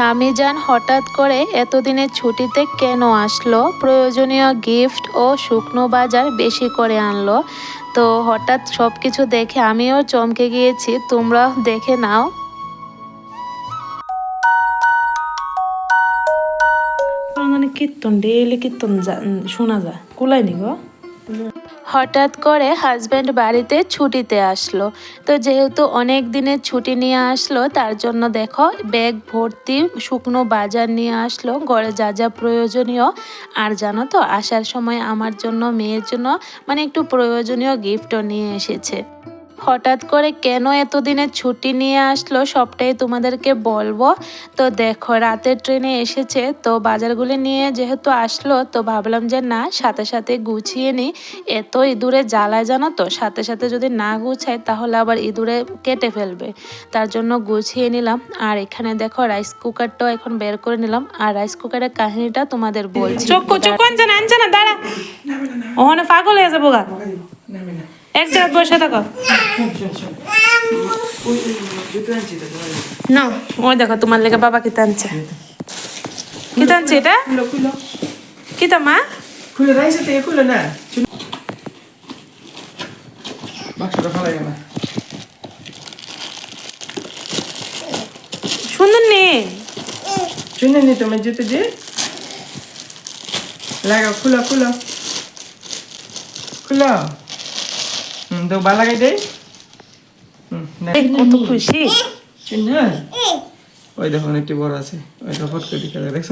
স্বামী যান হঠাৎ করে এতদিনের ছুটিতে কেন আসলো? প্রয়োজনীয় গিফট ও শুকনো বাজার বেশি করে আনলো। তো হঠাৎ সব কিছু দেখে আমিও চমকে গিয়েছি, তোমরা দেখে নাও। মানে কীর্তন ডেইলি কীর্তন শোনা যায়। কুলায়নি গো? হঠাৎ করে হাজব্যান্ড বাড়িতে ছুটিতে আসলো। তো যেহেতু অনেক দিনের ছুটি নিয়ে আসলো, তার জন্য দেখো ব্যাগ ভর্তি শুকনো বাজার নিয়ে আসলো। ঘরে যা যা প্রয়োজনীয়। আর জানো তো, আসার সময় আমার জন্য, মেয়ের জন্য মানে একটু প্রয়োজনীয় গিফটও নিয়ে এসেছে। হঠাৎ করে কেন এতদিনের ছুটি নিয়ে আসলো সবটাই তোমাদেরকে বলব। তো দেখো, রাতের ট্রেনে এসেছে, তো বাজারগুলি নিয়ে যেহেতু আসলো, তো ভাবলাম যে না, সাথে সাথে গুছিয়ে নিই। এত ইঁদুরে জ্বালায় জানো তো, সাথে সাথে যদি না গুছাই তাহলে আবার ইঁদুরে কেটে ফেলবে। তার জন্য গুছিয়ে নিলাম। আর এখানে দেখো রাইস কুকারটাও এখন বের করে নিলাম। আর রাইস কুকারের কাহিনীটা তোমাদের বলছি। চোখ আনছে না আনছে না দাঁড়া। ওখানে পাগল হয়ে যাব গা। এক জায়গায় বসে থাকো। না ওই দেখো, তোমার লেগে বাবা কি টানছে কি টানছে এটা? খুলো খুলো কি তা মা? খুলে রাইসে থেকে খুলে না বাক্সটা ফেলাই গেল সুন্দর নেই শুনে নি। তুমি যেতে যে লাগাও তো বা লাগাই দেই? কত খুশি। ওই বড় আছে। ওই দেখো ফট করে দিকে দেখছ?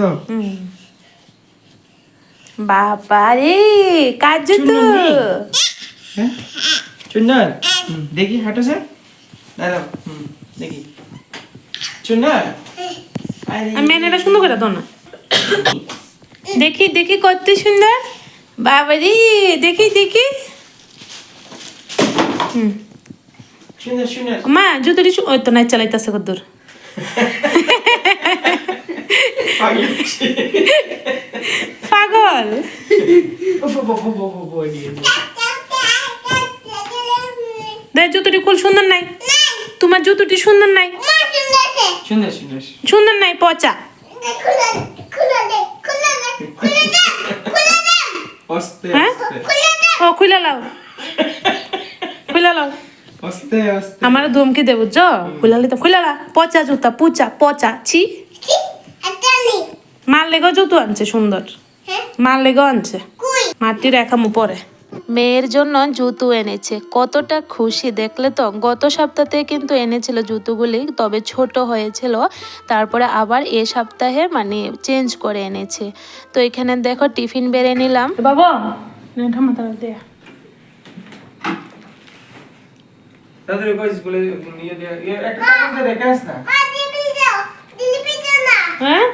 কাজ তো। হ্যাঁ? চুন্নার দেখি হাঁটো স্যার দাঁড়াও দেখি। চুন্নার আমি এটা সুন্দর করে দাও না। দেখি দেখি কত সুন্দর। বাবা রে দেখি দেখি। মা জুতোটি তো নাই চালাইতেছে কদ্দুর পাগল। দেখ জুতোটি খুল সুন্দর নাই। তোমার জুতোটি সুন্দর নাই। সুন্দর নাই পচা। হ্যাঁ? ও খুলে লাও খুলে লাও আস্তে আস্তে। আমার ধমকি দেবো জ? খুলে লিতাম খুলে পচা জুতা পুচা পচা ছি। মার লেগেও জুতো আনছে সুন্দর। মার লেগেও আনছে। মাটি রেখামু পরে মেয়ের জন্য জুতো এনেছে। কতটা খুশি দেখলে তো? গত সপ্তাহে কিন্তু এনেছিল জুতোগুলি তবে ছোট হয়েছিল। তারপরে আবার এ সপ্তাহে মানে চেঞ্জ করে এনেছে। তো এখানে দেখো টিফিন বেড়ে নিলাম। বাবা দেয়া। তাদের কইস বলে নিয়ে দে একটা কাগজ দে দেখাস না। হ্যাঁ?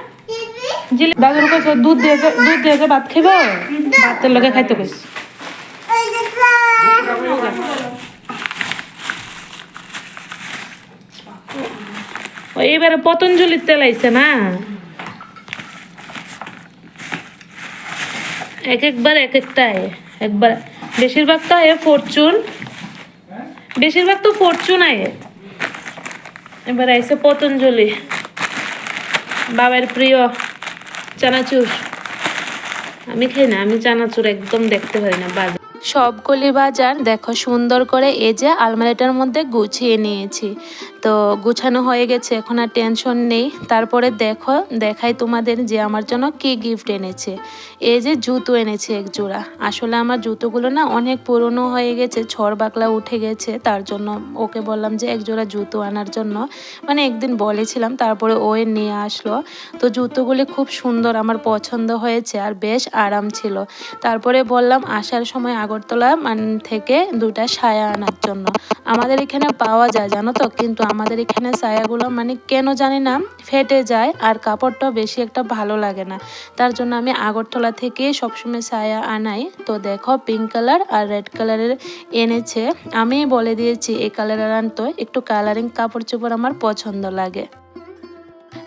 জিলি দাদুর কাছে দুধ দিয়েছে দুধ দিয়েছে ভাত খাইব ভাতের লগে খাইতে কইস। ও এবারে পতঞ্জলির তেল আইছে না? এক একবার এক একটা আয় একবার বেশিরভাগ তো ফরচুন বেশিরভাগ তো ফরচুন আয় এবার আইসে পতঞ্জলি, বাবার প্রিয় চানাচুর। আমি খাই না, আমি চানাচুর একদম দেখতে পারি না বাজার সবগুলি বাজার দেখো সুন্দর করে এই যে আলমারিটার মধ্যে গুছিয়ে নিয়েছি। তো গুছানো হয়ে গেছে, এখন আর টেনশন নেই। তারপরে দেখো, দেখাই তোমাদের যে আমার জন্য কি গিফট এনেছে। এই যে জুতো এনেছে এক জোড়া। আসলে আমার জুতোগুলো না অনেক পুরনো হয়ে গেছে ছড় বাকলা উঠে গেছে, তার জন্য ওকে বললাম যে এক জোড়া জুতো আনার জন্য। মানে একদিন বলেছিলাম, তারপরে ও নিয়ে আসলো। তো জুতোগুলি খুব সুন্দর আমার পছন্দ হয়েছে আর বেশ আরাম ছিল। তারপরে বললাম, আসার সময় আগরতলা মান থেকে দুটা সায়া আনার জন্য। আমাদের এখানে পাওয়া যায়, জানো তো? কিন্তু আমাদের এখানে সায়াগুলো মানে কেন জানি না, ফেটে যায় আর কাপড়টাও বেশি একটা ভালো লাগে না। তার জন্য আমি আগরতলা থেকে সবসময় সায়া আনাই। তো দেখো পিঙ্ক কালার আর রেড কালারের এনেছে। আমি বলে দিয়েছি, এই কালারের আনতো একটু কালারিং কাপড় চোপড় আমার পছন্দ লাগে।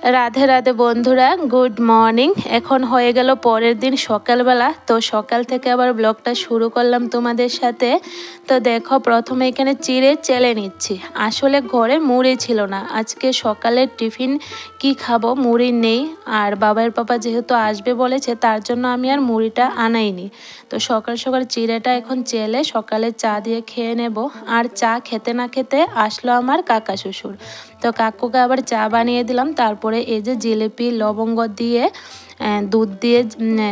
রাধে রাধে বন্ধুরা, গুড মর্নিং। এখন হয়ে গেল পরের দিন সকালবেলা। তো সকাল থেকে আবার ব্লগটা শুরু করলাম তোমাদের সাথে। তো দেখো, প্রথমে এখানে চিড়ে চেলে নিচ্ছি। আসলে ঘরে মুড়ি ছিল না। আজকে সকালের টিফিন কি খাব, মুড়ি নেই। আর বাবার পাপা যেহেতু আসবে বলেছে, তার জন্য আমি আর মুড়িটা আনাইনি। তো সকাল সকাল চিড়েটা এখন চেলে, সকালে চা দিয়ে খেয়ে নেব। আর চা খেতে না খেতে আসলো আমার কাকা শ্বশুর। তো কাকুকে আবার চা বানিয়ে দিলাম। তারপরে এই যে জিলিপি, লবঙ্গ দিয়ে দুধ দিয়ে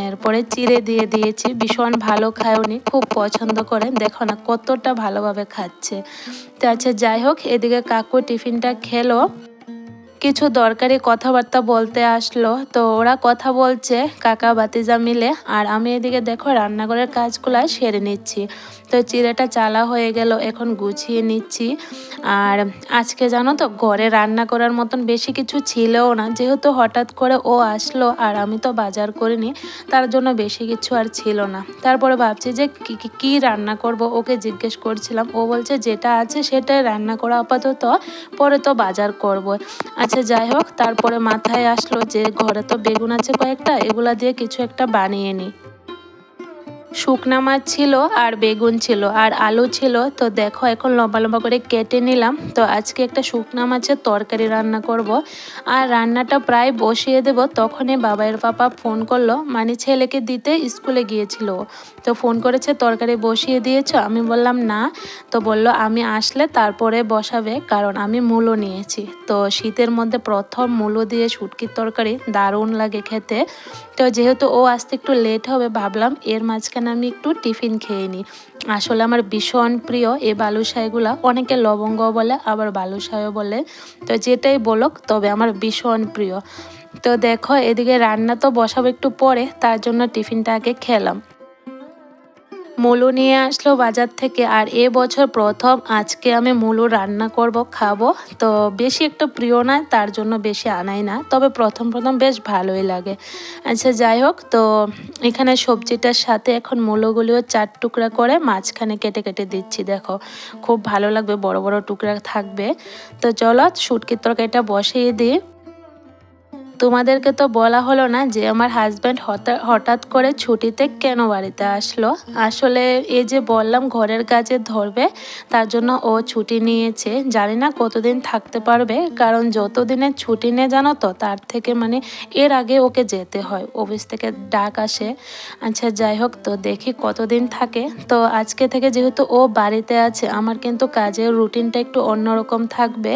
এরপরে চিড়ে দিয়ে দিয়েছি। ভীষণ ভালো খায় উনি, খুব পছন্দ করে দেখো না, কতটা ভালোভাবে খাচ্ছে। তো আচ্ছা যাই হোক, এদিকে কাকু টিফিনটা খেলো। কিছু দরকারি কথাবার্তা বলতে আসলো। তো ওরা কথা বলছে, কাকা বাতিজা মিলে। আর আমি এদিকে দেখো রান্নাঘরের কাজগুলো সেরে নিচ্ছি। তো চিড়েটা চালা হয়ে গেল, এখন গুছিয়ে নিচ্ছি। আর আজকে জানো তো, ঘরে রান্না করার মতন বেশি কিছু ছিলও না। যেহেতু হঠাৎ করে ও আসলো আর আমি তো বাজার করিনি, তার জন্য বেশি কিছু আর ছিল না। তারপরে ভাবছি যে কি রান্না করব? ওকে জিজ্ঞেস করছিলাম। ও বলছে, যেটা আছে সেটাই রান্না করা আপাতত, পরে তো বাজার করব আচ্ছা যাই হোক, তারপরে মাথায় আসলো যে ঘরে তো বেগুন আছে কয়েকটা, এগুলা দিয়ে কিছু একটা বানিয়ে নিই শুকনা মাছ ছিল আর বেগুন ছিল আর আলু ছিল। তো দেখো, এখন লম্বা লম্বা করে কেটে নিলাম। তো আজকে একটা শুকনা মাছের তরকারি রান্না করব। আর রান্নাটা প্রায় বসিয়ে দেব। তখনই বাবাইয়ের পাপা ফোন করল। মানে ছেলেকে দিতে স্কুলে গিয়েছিল। তো ফোন করেছে, তরকারি বসিয়ে দিয়েছ? আমি বললাম, না। তো বলল, আমি আসলে তারপরে বসাবে, কারণ আমি মূলো নিয়েছি। তো শীতের মধ্যে প্রথম মূলো দিয়ে শুটকির তরকারি দারুণ লাগে খেতে। তো যেহেতু ও আসতে একটু লেট হবে, ভাবলাম এর মাঝখানে আমি একটু টিফিন খেয়ে নিই। আসলে আমার ভীষণ প্রিয় এই বালুশাইগুলো অনেকে লবঙ্গ বলে, আবার বালুশাইও বলে। তো যেটাই বলুক, তবে আমার ভীষণ প্রিয়। তো দেখো, এদিকে রান্না তো বসাবো একটু পরে, তার জন্য টিফিনটা আগে খেলাম। মুলো নিয়ে আসলো বাজার থেকে, আর এ বছর প্রথম আজকে আমি মুলো রান্না করব, খাব। তো বেশি একটা প্রিয় না, তার জন্য বেশি আনাই না, তবে প্রথম প্রথম বেশ ভালোই লাগে। আচ্ছা যাই হোক, তো এখানে সবজিটার সাথে এখন মুলোগুলিও চার টুকরা করে মাঝখানে কেটে কেটে দিচ্ছি, দেখো। খুব ভালো লাগবে, বড় বড় টুকরা থাকবে। তো চলো শুটকির তরকারিটা বসিয়ে দিই। তোমাদেরকে তো বলা হলো না যে আমার হাজব্যান্ড হঠাৎ করে ছুটিতে কেন বাড়িতে আসলো? আসলে এই যে বললাম ঘরের কাজে ধরবে, তার জন্য ও ছুটি নিয়েছে। জানি না কতদিন থাকতে পারবে, কারণ যতদিনের ছুটি নেই জানো তো, তার থেকে মানে এর আগে ওকে যেতে হয়। অফিস থেকে ডাক আসে। আচ্ছা যাই হোক তো দেখি কতদিন থাকে। তো আজকে থেকে যেহেতু ও বাড়িতে আছে, আমার কিন্তু কাজের রুটিনটা একটু অন্যরকম থাকবে।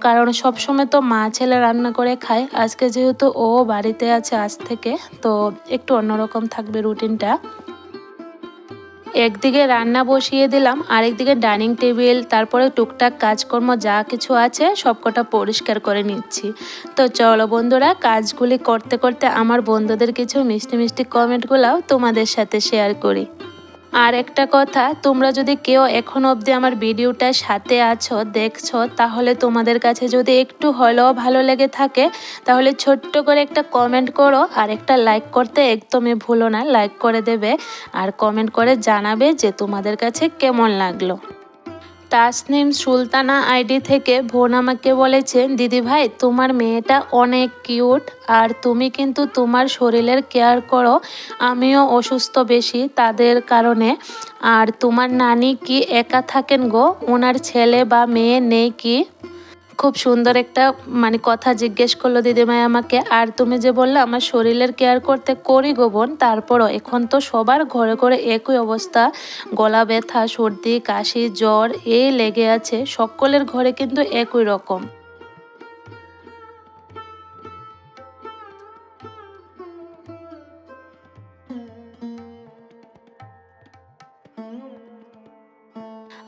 কারণ সবসময় তো মা ছেলে রান্না করে খায়। আজকে যেহেতু ও বাড়িতে আছে আজ থেকে, তো একটু অন্যরকম থাকবে রুটিনটা। একদিকে রান্না বসিয়ে দিলাম, আরেকদিকে ডাইনিং টেবিল, তারপরে টুকটাক কাজকর্ম যা কিছু আছে সবকটা পরিষ্কার করে নিচ্ছি। তো চলো বন্ধুরা, কাজগুলি করতে করতে আমার বন্ধুদের কিছু মিষ্টি মিষ্টি কমেন্টগুলোও তোমাদের সাথে শেয়ার করি। আর একটা কথা, তোমরা যদি কেউ এখন অবধি আমার ভিডিওটার সাথে আছো, দেখছ, তাহলে তোমাদের কাছে যদি একটু হলেও ভালো লেগে থাকে, তাহলে ছোট্ট করে একটা কমেন্ট করো, আর একটা লাইক করতে একদমই ভুলো না লাইক করে দেবে, আর কমেন্ট করে জানাবে যে তোমাদের কাছে কেমন লাগল। তাসনিম সুলতানা আইডি থেকে বোন আমাকে বলেছে, দিদি ভাই, তোমার মেয়েটা অনেক কিউট, আর তুমি কিন্তু তোমার শরীরের কেয়ার করো, আমিও অসুস্থ বেশি তাদের কারণে। আর তোমার নানি কি একা থাকেন গো? ওনার ছেলে বা মেয়ে নেই কি? খুব সুন্দর একটা মানে কথা জিজ্ঞেস করল দিদিমাই আমাকে আর তুমি যে বললে, আমার শরীরের কেয়ার করতে করি গোবন তারপরও এখন তো সবার ঘরে ঘরে একই অবস্থা। গলা ব্যথা, সর্দি, কাশি, জ্বর, এই লেগে আছে, সকলের ঘরে কিন্তু একই রকম।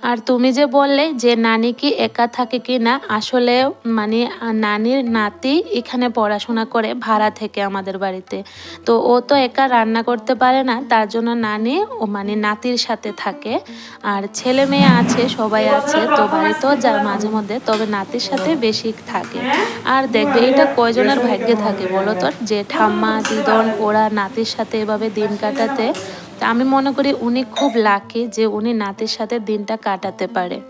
আর তুমি যে বললে যে নানি কি একা থাকে কি না, আসলে মানে নানির নাতি এখানে পড়াশোনা করে ভাড়া থেকে আমাদের বাড়িতে। তো ও তো একা রান্না করতে পারে না, তার জন্য নানি ও মানে নাতির সাথে থাকে। আর ছেলে মেয়ে আছে, সবাই আছে, তো বাড়িতেও যায় মাঝে মধ্যে, তবে নাতির সাথে বেশি থাকে। আর দেখবে এটা কয়জনের ভাগ্যে থাকে বলো তো? যে ঠাম্মা, দিদন, ওরা নাতির সাথে এভাবে দিন কাটাতে তা আমি মনে করি উনি খুব লাকি যে উনি নাতির সাথে দিনটা কাটাতে পারে।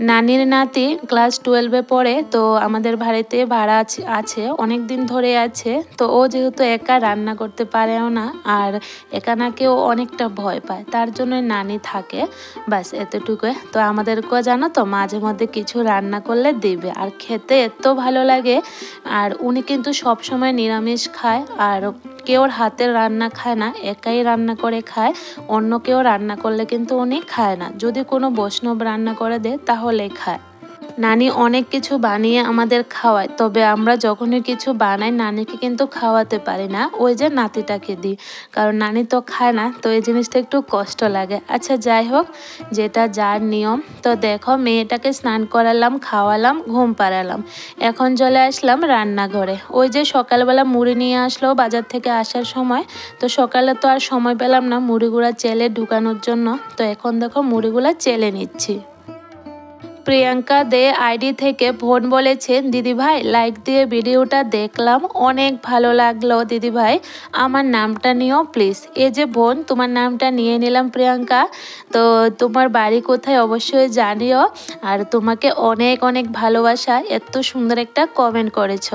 নানির নাতি ক্লাস টুয়েলভে পড়ে, তো আমাদের বাড়িতে ভাড়া আছে- অনেক দিন ধরে আছে। তো ও যেহেতু একা রান্না করতে পারেও না, আর একা নাকি ও অনেকটা ভয় পায়, তার জন্য নানি থাকে। ব্যাস, এতটুকু। তো আমাদেরকেও জানো তো, মাঝে মধ্যে কিছু রান্না করলে দেবে, আর খেতে এত ভালো লাগে। আর উনি কিন্তু সব সময় নিরামিষ খায়, আর কেউর হাতের রান্না খায় না, একাই রান্না করে খায়, অন্য কেউ রান্না করলে কিন্তু উনি খায় না। যদি কোনো বৈষ্ণব রান্না করে দেয়, তাহলে খায়। নানি অনেক কিছু বানিয়ে আমাদের খাওয়ায়, তবে আমরা যখনই কিছু বানাই, নানিকে কিন্তু খাওয়াতে পারি না। ওই যে নাতিটাকে দিই, কারণ নানি তো খায় না, তো এই জিনিসটা একটু কষ্ট লাগে। আচ্ছা যাই হোক, যেটা যার নিয়ম, তো দেখো, মেয়েটাকে স্নান করালাম, খাওয়ালাম, ঘুম পাড়ালাম। এখন চলে আসলাম রান্নাঘরে। ওই যে সকালবেলা মুড়ি নিয়ে আসলো বাজার থেকে আসার সময়, তো সকালে তো আর সময় পেলাম না মুড়িগুলা চেলে ঢুকানোর জন্য। তো এখন দেখো মুড়িগুলা চেলে নিচ্ছি। প্রিয়াঙ্কা দে আইডি থেকে ফোন বলেছেন দিদিভাই লাইক দিয়ে ভিডিওটা দেখলাম, অনেক ভালো লাগল দিদিভাই আমার নামটা নিও প্লিজ এ যে বোন, তোমার নামটা নিয়ে নিলাম প্রিয়াঙ্কা, তো তোমার বাড়ি কোথায় অবশ্যই জানিও, আর তোমাকে অনেক অনেক ভালোবাসা, এত সুন্দর একটা কমেন্ট করেছ।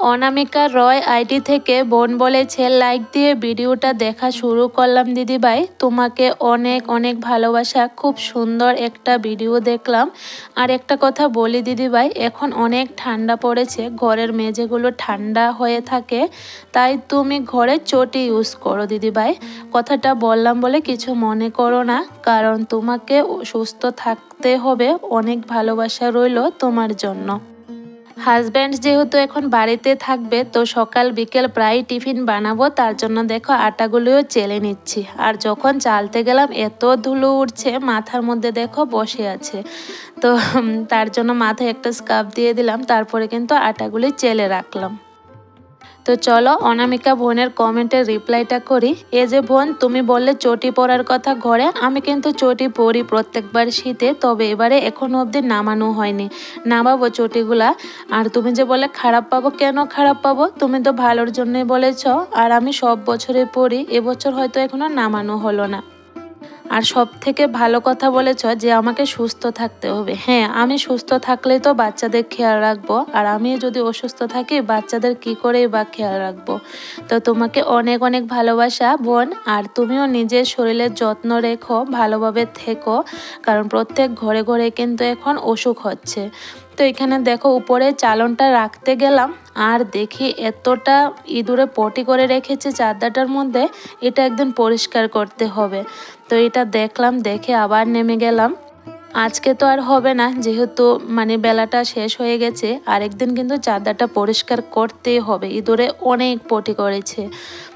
অনামিকা রয় আইডি থেকে বোন বলেছে লাইক দিয়ে ভিডিওটা দেখা শুরু করলাম, দিদিভাই। তোমাকে অনেক অনেক ভালোবাসা। খুব সুন্দর একটা ভিডিও দেখলাম। আর একটা কথা বলি, দিদিভাই, এখন অনেক ঠান্ডা পড়েছে। ঘরের মেঝেগুলো ঠান্ডা হয়ে থাকে। তাই তুমি ঘরে চটি ইউজ করো, দিদিভাই। কথাটা বললাম বলে কিছু মনে করো না, কারণ তোমাকে সুস্থ থাকতে হবে। অনেক ভালোবাসা রইল তোমার জন্য। হাজব্যান্ড যেহেতু এখন বাড়িতে থাকবে, তো সকাল বিকেল প্রায় টিফিন বানাবো, তার জন্য দেখো আটাগুলোও চেলে নিচ্ছি। আর যখন চালতে গেলাম, এত ধুলো উঠছে মাথার মধ্যে দেখো বসে আছে। তো তার জন্য মাথায় একটা স্কার্ফ দিয়ে দিলাম, তারপরে কিন্তু আটাগুলি চেলে রাখলাম। তো চলো অনামিকা বোনের কমেন্টের রিপ্লাইটা করি। এ যে বোন, তুমি বললে চটি পরার কথা ঘরে, আমি কিন্তু চটি পরি প্রত্যেকবার শীতে, তবে এবারে এখনও অবধি নামানো হয়নি। নামাবো চটিগুলা। আর তুমি যে বলে খারাপ পাবো, কেন খারাপ পাবো? তুমি তো ভালোর জন্যই বলেছ, আর আমি সব বছরে পড়ি এবছর হয়তো এখনও নামানো হলো না। আর সব থেকে ভালো কথা বলেছ যে আমাকে সুস্থ থাকতে হবে। হ্যাঁ আমি সুস্থ থাকলেই তো বাচ্চাদের খেয়াল রাখব। আর আমি যদি অসুস্থ থাকি, বাচ্চাদের কি করেই বা খেয়াল রাখব? তো তোমাকে অনেক অনেক ভালোবাসা, বোন। আর তুমিও নিজের শরীরের যত্ন রেখো, ভালোভাবে থেকো। কারণ প্রত্যেক ঘরে ঘরে কিন্তু এখন অসুখ হচ্ছে। তো এখানে দেখো উপরে চালনটা রাখতে গেলাম। আর দেখি এতটা ইঁদুরে পটি করে রেখেছে চাদরটার মধ্যে, এটা একদিন পরিষ্কার করতে হবে। তো এটা দেখলাম, দেখে আবার নেমে গেলাম। আজকে তো আর হবে না, যেহেতু মানে বেলাটা শেষ হয়ে গেছে, আরেকদিন কিন্তু চাদরটা পরিষ্কার করতেই হবে। ইঁদুরে অনেক পটি করেছে।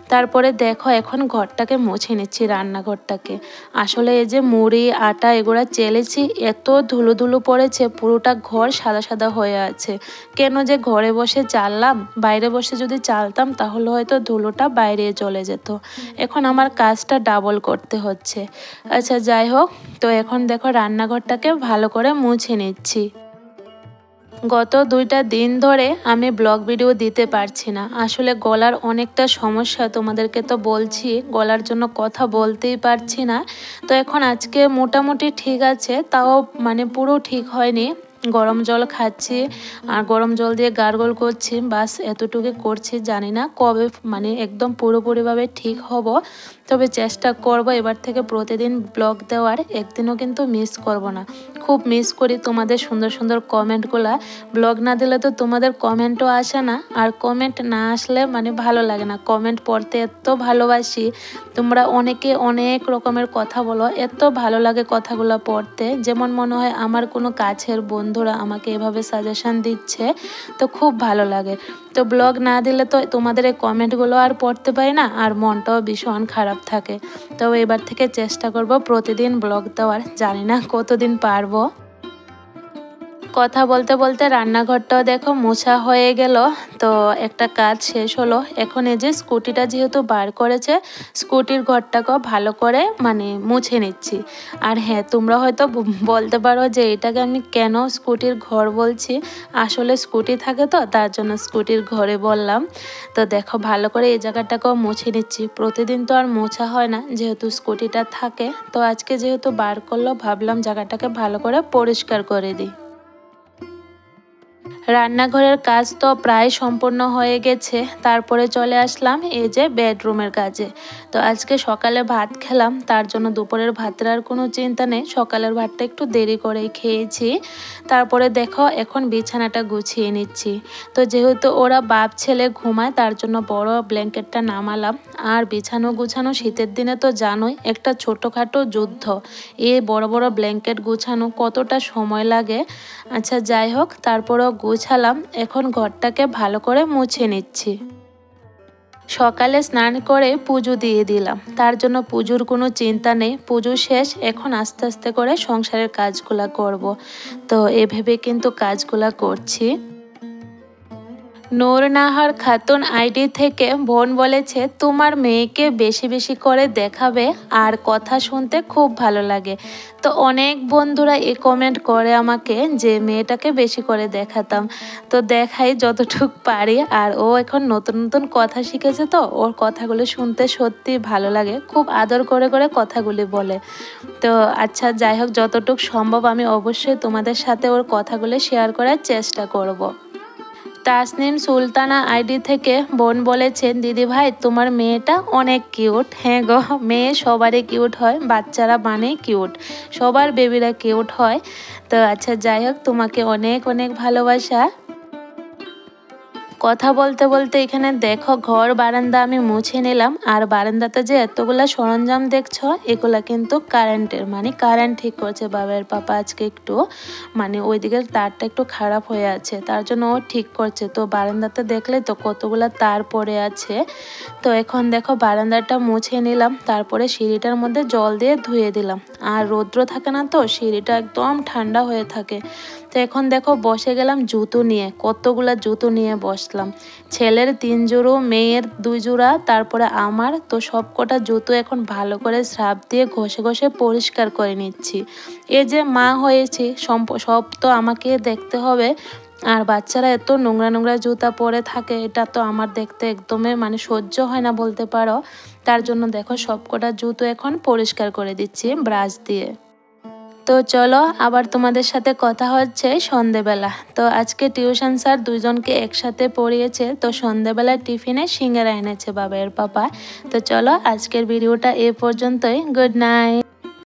তারপরে দেখো, এখন ঘরটাকে মুছে নিচ্ছি, রান্নাঘরটাকে। আসলে এই যে মুড়ি, আটা এগুলো চেলেছি, এত ধুলো ধুলো পড়েছে, পুরোটা ঘর সাদা সাদা হয়ে আছে। কেন যে ঘরে বসে চাললাম, বাইরে বসে যদি চালতাম, তাহলে হয়তো ধুলোটা বাইরে চলে যেত। এখন আমার কাজটা ডাবল করতে হচ্ছে। আচ্ছা যাই হোক, তো এখন দেখো, রান্নাঘরটাকে ভালো করে মুছে নিচ্ছি। গত দুইটা দিন ধরে আমি ব্লগ ভিডিও দিতে পারছি না। আসলে গলার অনেকটা সমস্যা, তোমাদেরকে তো বলছি, গলার জন্য কথা বলতেই পারছি না। তো এখন আজকে মোটামুটি ঠিক আছে, তাও মানে পুরো ঠিক হয়নি। গরম জল খাচ্ছি আর গরম জল দিয়ে গার্গল করছি, বাস এতটুকু করছি, জানি না কবে মানে একদম পুরোপুরিভাবে ঠিক হব। তবে চেষ্টা করব এবার থেকে প্রতিদিন ব্লগ দেওয়ার, একদিনও কিন্তু মিস করব না। খুব মিস করি তোমাদের সুন্দর সুন্দর কমেন্টগুলা ব্লগ না দিলে তো তোমাদের কমেন্টও আসে না। আর কমেন্ট না আসলে মানে ভালো লাগে না। কমেন্ট পড়তে এত ভালোবাসি। তোমরা অনেকে অনেক রকমের কথা বলো, এত ভালো লাগে কথাগুলো পড়তে। যেমন মনে হয় আমার কোনো কাছের বন্ধুরা আমাকে এভাবে সাজেশান দিচ্ছে, তো খুব ভালো লাগে। তো ব্লগ না দিলে তো তোমাদের এই কমেন্টগুলো আর পড়তে পারি না, আর মনটাও ভীষণ খারাপ থাকে। তো এবার থেকে চেষ্টা করব প্রতিদিন ব্লগ দেওয়ার, জানি না কতদিন পারব। কথা বলতে বলতে রান্নাঘরটাও দেখো মোছা হয়ে গেল। তো একটা কাজ শেষ হলো। এখন এই যে স্কুটিটা যেহেতু বার করেছে, স্কুটির ঘরটাকেও ভালো করে মানে মুছে নিচ্ছি। আর হ্যাঁ তোমরা হয়তো বলতে পারো যে এটাকে আমি কেন স্কুটির ঘর বলছি? আসলে স্কুটি থাকে তো, তার জন্য স্কুটির ঘরে বললাম। তো দেখো ভালো করে এই জায়গাটাকেও মুছে নিচ্ছি। প্রতিদিন তো আর মোছা হয় না, যেহেতু স্কুটিটা থাকে। তো আজকে যেহেতু বার করল, ভাবলাম জায়গাটাকে ভালো করে পরিষ্কার করে দিই। রান্নাঘরের কাজ তো প্রায় সম্পূর্ণ হয়ে গেছে। তারপরে চলে আসলাম এই যে বেডরুমের কাজে। তো আজকে সকালে ভাত খেলাম, তার জন্য দুপুরের ভাতের আর কোনো চিন্তা নেই। সকালের ভাতটা একটু দেরি করেই খেয়েছি। তারপরে দেখো, এখন বিছানাটা গুছিয়ে নিচ্ছি। তো যেহেতু ওরা বাপ ছেলে ঘুমায়, তার জন্য বড় ব্ল্যাঙ্কেটটা নামালাম। আর বিছানো গুছানো শীতের দিনে তো জানোই, একটা ছোটোখাটো যুদ্ধ। এই বড় বড় ব্ল্যাঙ্কেট গুছানো কতটা সময় লাগে? আচ্ছা যাই হোক, তারপরেও গুছালাম এখন ঘরটাকে ভালো করে মুছে নিচ্ছি। সকালে স্নান করে পুজো দিয়ে দিলাম। তার জন্য পুজোর কোনো চিন্তা নেই। পুজো শেষ, এখন আস্তে আস্তে করে সংসারের কাজগুলা করব। তো এভাবে কিন্তু কাজগুলা করছি। নূরনাহার খাতুন আইডি থেকে বোন বলেছে, তোমার মেয়েকে বেশি বেশি করে দেখাবে আর কথা শুনতে খুব ভালো লাগে। তো অনেক বন্ধুরা এই কমেন্ট করে আমাকে যে, মেয়েটাকে বেশি করে দেখাতাম। তো দেখাই যতটুক পারি আর ও এখন নতুন নতুন কথা শিখেছে তো, ওর কথাগুলো শুনতে সত্যি ভালো লাগে। খুব আদর করে করে কথাগুলি বলে। তো আচ্ছা যাই হোক, যতটুক সম্ভব আমি অবশ্যই তোমাদের সাথে ওর কথাগুলো শেয়ার করার চেষ্টা করব। তাসনিম সুলতানা আইডি থেকে বোন বলেছেন দিদি ভাই তোমার মেয়েটা অনেক কিউট। হ্যাঁ গো, মেয়ে সবারই কিউট হয়, বাচ্চারা মানেই কিউট। সবার বেবিরা কিউট হয়। তো আচ্ছা যাই হোক, তোমাকে অনেক অনেক ভালোবাসা। কথা বলতে বলতে এখানে দেখো ঘর বারান্দা আমি মুছে নিলাম। আর বারান্দাতে যে এতগুলা সরঞ্জাম দেখছ, এগুলা কিন্তু কারেন্টের। মানে কারেন্ট ঠিক করছে বাবার পাপা আজকে একটু। মানে ওই দিকের তারটা একটু খারাপ হয়ে আছে, তার জন্য ও ঠিক করছে। তো বারান্দাতে দেখলে তো কতগুলা তার পড়ে আছে। তো এখন দেখো বারান্দাটা মুছে নিলাম, তারপরে সিঁড়িটার মধ্যে জল দিয়ে ধুয়ে দিলাম। আর রৌদ্র থাকে না তো, সিঁড়িটা একদম ঠান্ডা হয়ে থাকে। তো এখন দেখো বসে গেলাম জুতো নিয়ে, কতগুলা জুতো নিয়ে বসলাম। ছেলের তিন জোড়ো, মেয়ের দুই জোড়া, তারপরে আমার। তো সব কটা জুতো এখন ভালো করে স্রাব দিয়ে ঘষে ঘষে পরিষ্কার করে নিচ্ছি। এই যে মা হয়েছি সব তো আমাকে দেখতে হবে। আর বাচ্চারা এত নোংরা নোংরা জুতা পরে থাকে, এটা তো আমার দেখতে একদমই মানে সহ্য হয় না বলতে পারো। তার জন্য দেখো সবকটা জুতো এখন পরিষ্কার করে দিচ্ছি, ব্রাশ দিয়ে। তো চলো, আবার তোমাদের সাথে কথা হচ্ছে সন্ধেবেলা। তো আজকে টিউশন স্যার দুজনকে একসাথে পড়িয়েছে, তো সন্ধেবেলা টিফিনে সিঙ্গারা এনেছে বাবা এর পাপা। তো চলো, আজকের ভিডিওটা এ পর্যন্তই। Good night.